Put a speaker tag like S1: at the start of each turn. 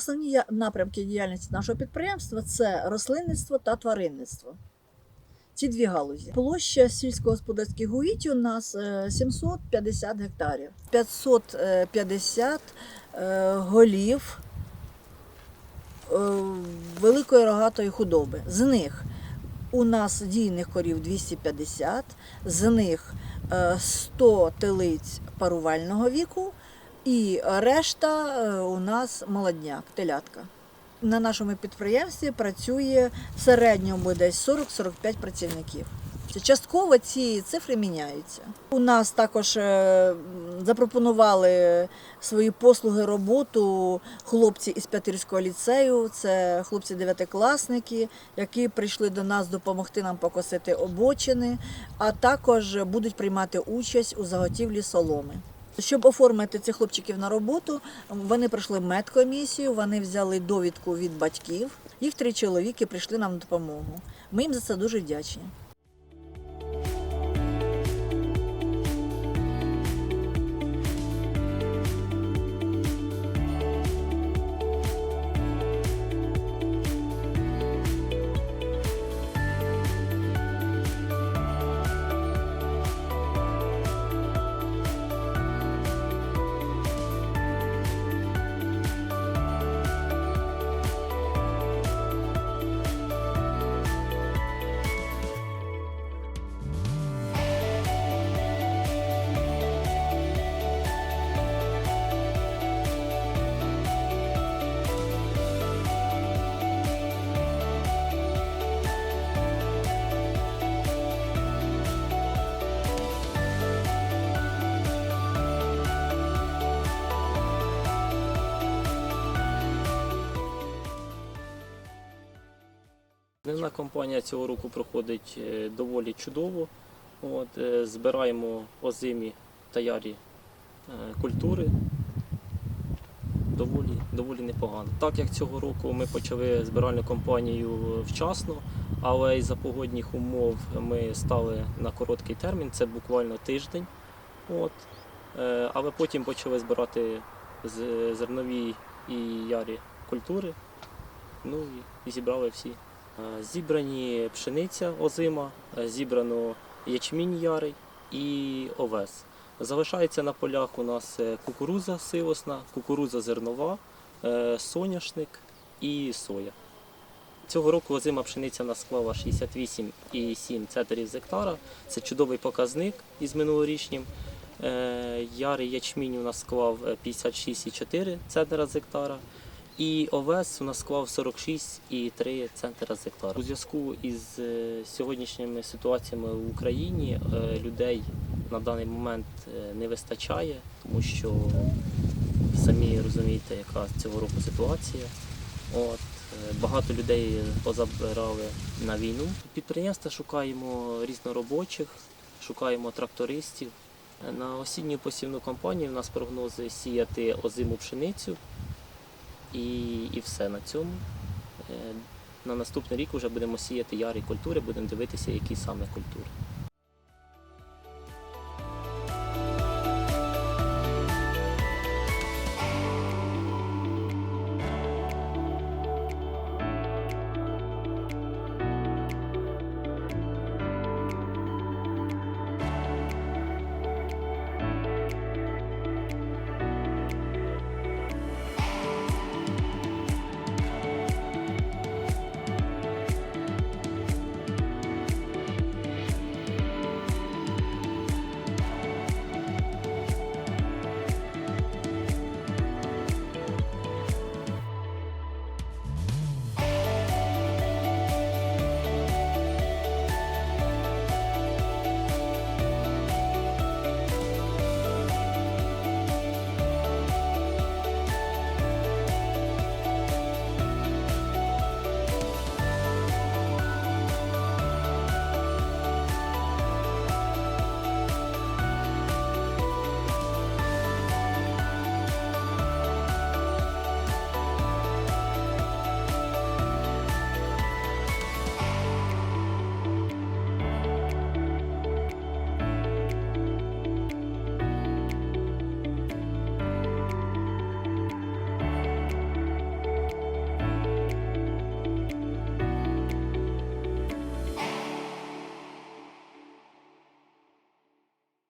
S1: Основні напрямки діяльності нашого підприємства це рослинництво та тваринництво. Ці дві галузі. Площа сільськогосподарських угідь у нас е, 750 гектарів, 550 е, голів е, великої рогатої худоби. З них у нас дійних корів 250, з них е, 100 телиць парувального віку, і решта е, у нас молодняк, телятка. На нашому підприємстві працює в середньому десь 40-45 працівників. Частково ці цифри міняються. У нас також е, запропонували свої послуги роботу хлопці із П'ятирського ліцею. Це хлопці дев'ятикласники, які прийшли до нас допомогти нам покосити обочини, а також будуть приймати участь у заготівлі соломи. Щоб оформити цих хлопчиків на роботу, вони пройшли медкомісію, вони взяли довідку від батьків. Їх три чоловіки прийшли нам на допомогу. Ми їм за це дуже вдячні.
S2: Дневна кампанія цього року проходить е, доволі чудово. От, е, збираємо озимі та ярі е, культури. Доволі, доволі непогано. Так як цього року ми почали збиральну кампанію вчасно, але із-за погодних умов ми стали на короткий термін, це буквально тиждень. От. Але потім почали збирати зернові і ярі культури. Ну і зібрали всі. Е, Зібрані пшениця озима, е, зібрано ячмінь ярий і овес. Залишається на полях у нас е, кукуруза силосна, кукуруза зернова, соняшник і соя. Цього року озима пшениця нас склала 68,7 центрів з гектара. Це чудовий показник із минулорічним. Е, Ярий ячмінь у нас склав е, 56,4 центра з гектара. І овес у нас склав 46,3 центра з гектара. У зв'язку із е, сьогоднішніми ситуаціями в Україні е, людей на даний момент е, не вистачає, тому що самі розумієте, яка цього року ситуація. От, багато людей позабирали на війну. Підприємства шукаємо різноробочих, шукаємо трактористів. На осінню посівну кампанію у нас прогнози сіяти озиму пшеницю. І, і все на цьому. Е, На наступний рік вже будемо сіяти ярі культури, будемо дивитися, які саме культури.